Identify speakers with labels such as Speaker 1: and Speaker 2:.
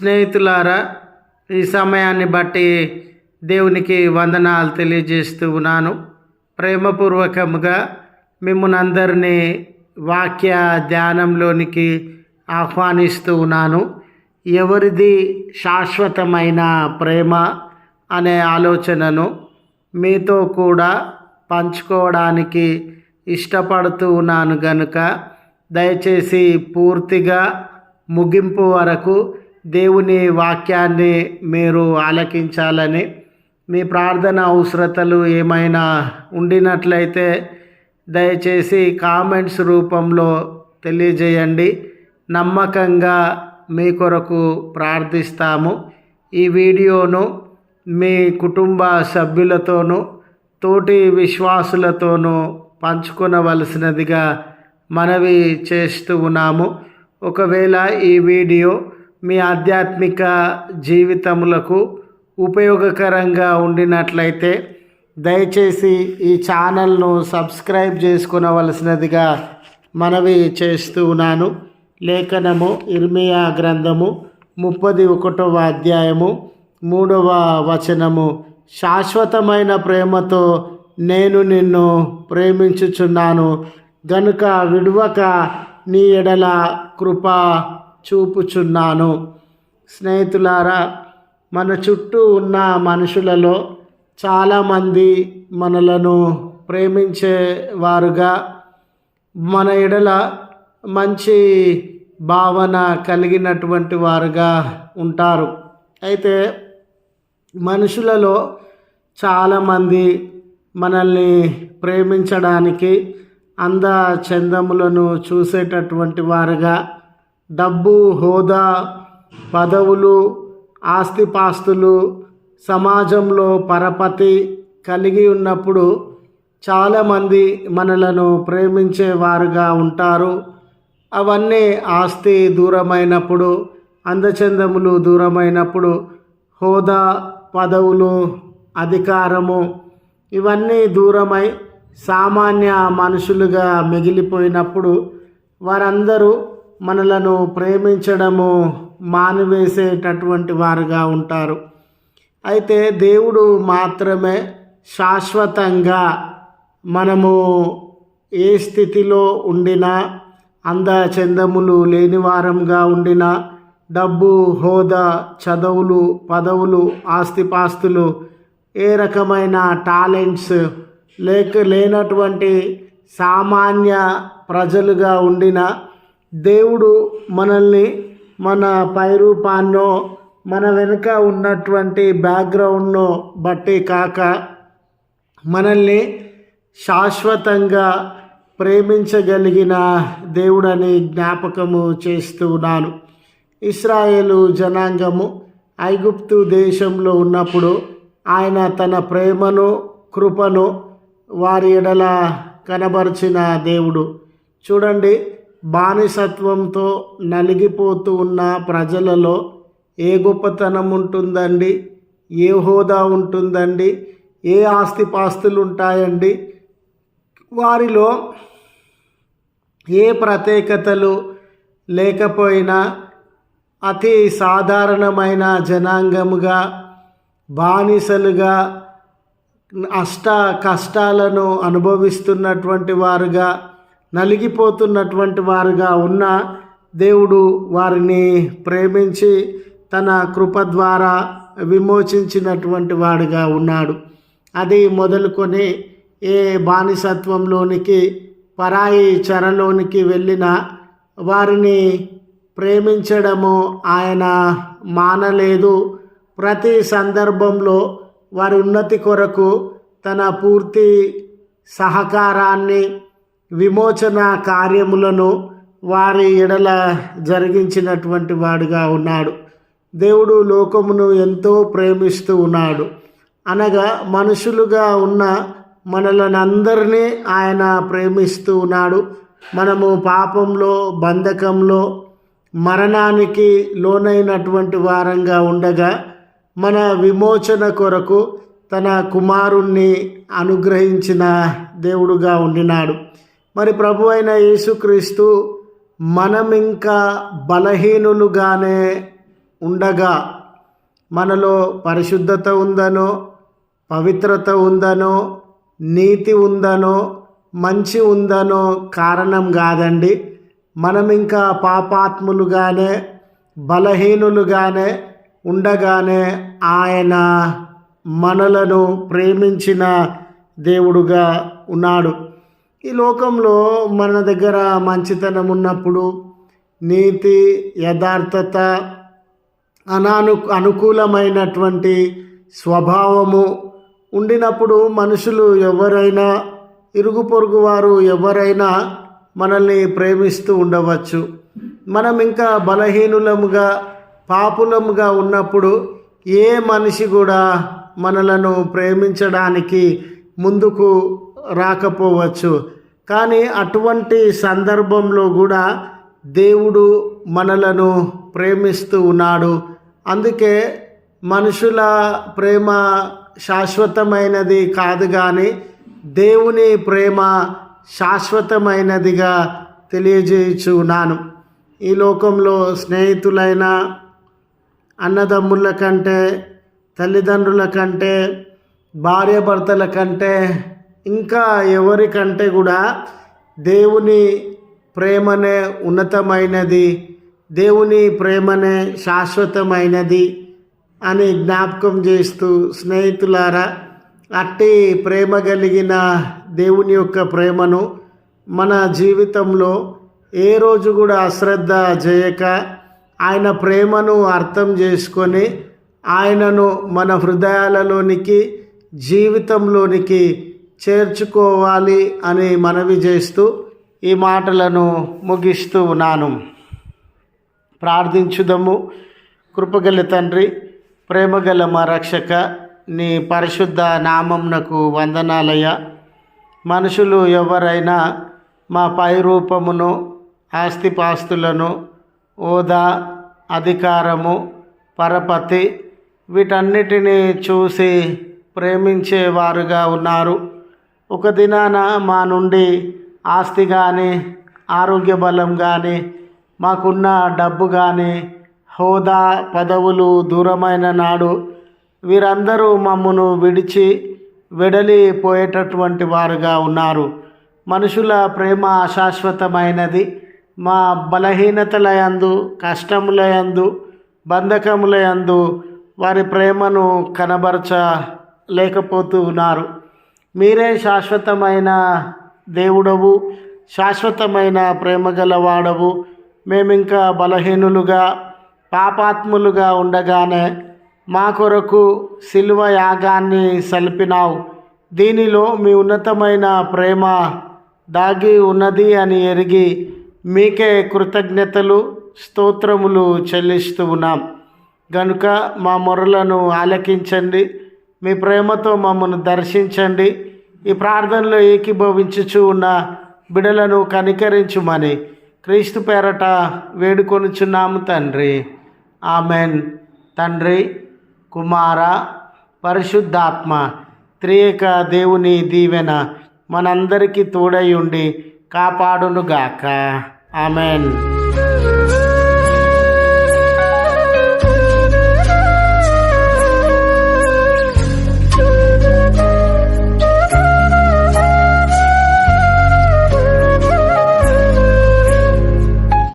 Speaker 1: స్నేహితులారా ఈ సమయాన్ని బట్టి దేవునికి వందనాలు తెలియజేస్తూ ఉన్నాను. ప్రేమపూర్వకముగా మిమ్మల్ని అందరినీ వాక్య ధ్యానంలోనికి ఆహ్వానిస్తూ ఉన్నాను. ఎవరిది శాశ్వతమైన ప్రేమ అనే ఆలోచనను మీతో కూడా పంచుకోవడానికి ఇష్టపడుతూ ఉన్నాను గనుక దయచేసి పూర్తిగా ముగింపు వరకు దేవుని వాక్యాన్ని మీరు ఆలకించాలని మీ ప్రార్థన అవసరతలు ఏమైనా ఉండినట్లయితే దయచేసి కామెంట్స్ రూపంలో తెలియజేయండి. నమ్మకంగా మీ కొరకు ప్రార్థిస్తాము. ఈ వీడియోను మీ కుటుంబ సభ్యులతోనూ తోటి విశ్వాసులతోనూ పంచుకొనవలసినదిగా మనవి చేస్తూ ఉన్నాము. ఒకవేళ ఈ వీడియో మీ ఆధ్యాత్మిక జీవితములకు ఉపయోగకరంగా ఉండినట్లయితే దయచేసి ఈ ఛానల్ను సబ్స్క్రైబ్ చేసుకునవలసినదిగా మనవి చేస్తూ ఉన్నాను. లేఖనము ఇర్మియా గ్రంథము ముప్పది ఒకటవ అధ్యాయము మూడవ వచనము. శాశ్వతమైన ప్రేమతో నేను నిన్ను ప్రేమించుచున్నాను. గనుక విడువక నీ ఎడల కృప చూపుచున్నాను. స్నేహితులారా మన చుట్టూ ఉన్న మనుషులలో చాలామంది మనలను ప్రేమించేవారుగా. మన ఎడల మంచి భావన కలిగినటువంటి వారుగా ఉంటారు. అయితే మనుషులలో చాలామంది మనల్ని ప్రేమించడానికి అంద చందములను చూసేటటువంటి వారుగా డబ్బు హోదా పదవులు ఆస్తిపాస్తులు సమాజంలో పరపతి కలిగి ఉన్నప్పుడు చాలామంది మనలను ప్రేమించేవారుగా ఉంటారు. అవన్నీ ఆస్తి దూరమైనప్పుడు అందచందములు దూరమైనప్పుడు హోదా పదవులు అధికారము ఇవన్నీ దూరమై సామాన్య మనుషులుగా మిగిలిపోయినప్పుడు వారందరూ మనలను ప్రేమించడము మానివేసేటటువంటి వారుగా ఉంటారు. అయితే దేవుడు మాత్రమే శాశ్వతంగా మనము ఏ స్థితిలో ఉండినా అందచందములు లేని వారంగా ఉండినా డబ్బు హోదా చదువులు పదవులు ఆస్తిపాస్తులు ఏ రకమైన టాలెంట్స్ లేక లేనటువంటి సామాన్య ప్రజలుగా ఉండిన దేవుడు మనల్ని మన పైరూపాన్నో మన వెనుక ఉన్నటువంటి బ్యాక్గ్రౌండ్ను బట్టి కాక మనల్ని శాశ్వతంగా ప్రేమించగలిగిన దేవుడని జ్ఞాపకము చేస్తూ ఉన్నాను. ఇస్రాయేలు జనాంగము ఐగుప్తు దేశంలో ఉన్నప్పుడు ఆయన తన ప్రేమను కృపను వారి ఎడల కనబరిచిన దేవుడు. చూడండి బానిసత్వంతో నలిగిపోతూ ఉన్న ప్రజలలో ఏ గొప్పతనం ఉంటుందండి ఏ హోదా ఉంటుందండి? ఏ ఆస్తిపాస్తులు ఉంటాయండి వారిలో ఏ ప్రత్యేకతలు లేకపోయినా అతి సాధారణమైన జనాంగముగా బానిసలుగా అష్ట కష్టాలను అనుభవిస్తున్నటువంటి వారుగా నలిగిపోతున్నటువంటి వారుగా ఉన్న దేవుడు వారిని ప్రేమించి తన కృప ద్వారా విమోచించినటువంటి వాడుగా ఉన్నాడు. అది మొదలుకొని ఏ బానిసత్వంలోనికి పరాయి చెరలోనికి వెళ్ళిన వారిని ప్రేమించడము ఆయన మానలేదు. ప్రతి సందర్భంలో వారి ఉన్నతి కొరకు తన పూర్తి సహకారాన్ని విమోచన కార్యములను వారి ఎడల జరిగించినటువంటి వాడుగా ఉన్నాడు. దేవుడు లోకమును ఎంతో ప్రేమిస్తూ ఉన్నాడు. అనగా మనుషులుగా ఉన్న మనలనందరినీ ఆయన ప్రేమిస్తూ ఉన్నాడు. మనము పాపంలో బంధకంలో మరణానికి లోనైనటువంటి వారంగా ఉండగా మన విమోచన కొరకు తన కుమారుణ్ణి అనుగ్రహించిన దేవుడుగా ఉండినాడు. మరి ప్రభు అయిన యేసుక్రీస్తు మనం ఇంకా బలహీనులుగానే ఉండగా మనలో పరిశుద్ధత ఉందనో పవిత్రత ఉందనో నీతి ఉందనో మంచి ఉందనో కారణం కాదండి. మనం ఇంకా పాపాత్ములుగానే బలహీనులుగానే ఉండగానే ఆయన మనలను ప్రేమించిన దేవుడుగా ఉన్నాడు. ఈ లోకంలో మన దగ్గర మంచితనం ఉన్నప్పుడు నీతి యథార్థత అనాను అనుకూలమైనటువంటి స్వభావము ఉండినప్పుడు మనుషులు ఎవరైనా ఇరుగు పొరుగు వారు ఎవరైనా మనల్ని ప్రేమిస్తూ ఉండవచ్చు. మనం ఇంకా బలహీనులముగా పాపులముగా ఉన్నప్పుడు ఏ మనిషి కూడా మనలను ప్రేమించడానికి ముందుకు రాకపోవచ్చు. కానీ అటువంటి సందర్భంలో కూడా దేవుడు మనలను ప్రేమిస్తూ ఉన్నాడు. అందుకే మనుషుల ప్రేమ శాశ్వతమైనది కాదు కానీ దేవుని ప్రేమ శాశ్వతమైనదిగా తెలియజేయచ్చు ఉన్నాను ఈ లోకంలో స్నేహితులైన అన్నదమ్ముల కంటే తల్లిదండ్రుల కంటే భార్యాభర్తల కంటే ఇంకా ఎవరికంటే కూడా దేవుని ప్రేమనే ఉన్నతమైనది దేవుని ప్రేమనే శాశ్వతమైనది అని జ్ఞాపకం చేస్తూ స్నేహితులారా అట్టి ప్రేమ కలిగిన దేవుని యొక్క ప్రేమను మన జీవితంలో ఏ రోజు కూడా అశ్రద్ధ చేయక ఆయన ప్రేమను అర్థం చేసుకొని ఆయనను మన హృదయాలలోనికి జీవితంలోనికి చేర్చుకోవాలి అని మనవి చేస్తూ ఈ మాటలను ముగిస్తూ ఉన్నాను. ప్రార్థించుదము. కృపగల తండ్రి ప్రేమగల మా రక్షక నీ పరిశుద్ధ నామంనకు వందనాలయ మనుషులు ఎవరైనా మా పై రూపమును ఆస్తిపాస్తులను హోదా అధికారము పరపతి వీటన్నిటినీ చూసి ప్రేమించేవారుగా ఉన్నారు. ఒక దినాన మా నుండి ఆస్తి కానీ ఆరోగ్య బలం కానీ మాకున్న డబ్బు కానీ హోదా పదవులు దూరమైన నాడు వీరందరూ మమ్మను విడిచి వెడలిపోయేటటువంటి వారుగా ఉన్నారు. మనుషుల ప్రేమ అశాశ్వతమైనది. మా బలహీనతల యందు కష్టముల యందు బంధకముల యందు వారి ప్రేమను కనబరచలేకపోతూ ఉన్నారు. మీరే శాశ్వతమైన దేవుడవు శాశ్వతమైన ప్రేమ గలవాడవు మేమింకా బలహీనులుగా పాపాత్ములుగా ఉండగానే మా కొరకు శిలువ యాగాన్ని సలిపినావు. దీనిలో మీ ఉన్నతమైన ప్రేమ దాగి ఉన్నది అని ఎరిగి మీకే కృతజ్ఞతలు స్తోత్రములు చెల్లిస్తూ ఉన్నాం. గనుక మా మొరలను ఆలకించండి. మీ ప్రేమతో మమ్మల్ని దర్శించండి. ఈ ప్రార్థనలో ఏకీభవించుచు ఉన్న బిడలను కనికరించుమని క్రీస్తు పేరట వేడుకొనుచున్నాము తండ్రి. ఆమెన్. తండ్రి కుమార పరిశుద్ధాత్మ త్రియేక దేవుని దీవెన మనందరికీ తోడై ఉండి కాపాడునుగాక. ఆమెన్.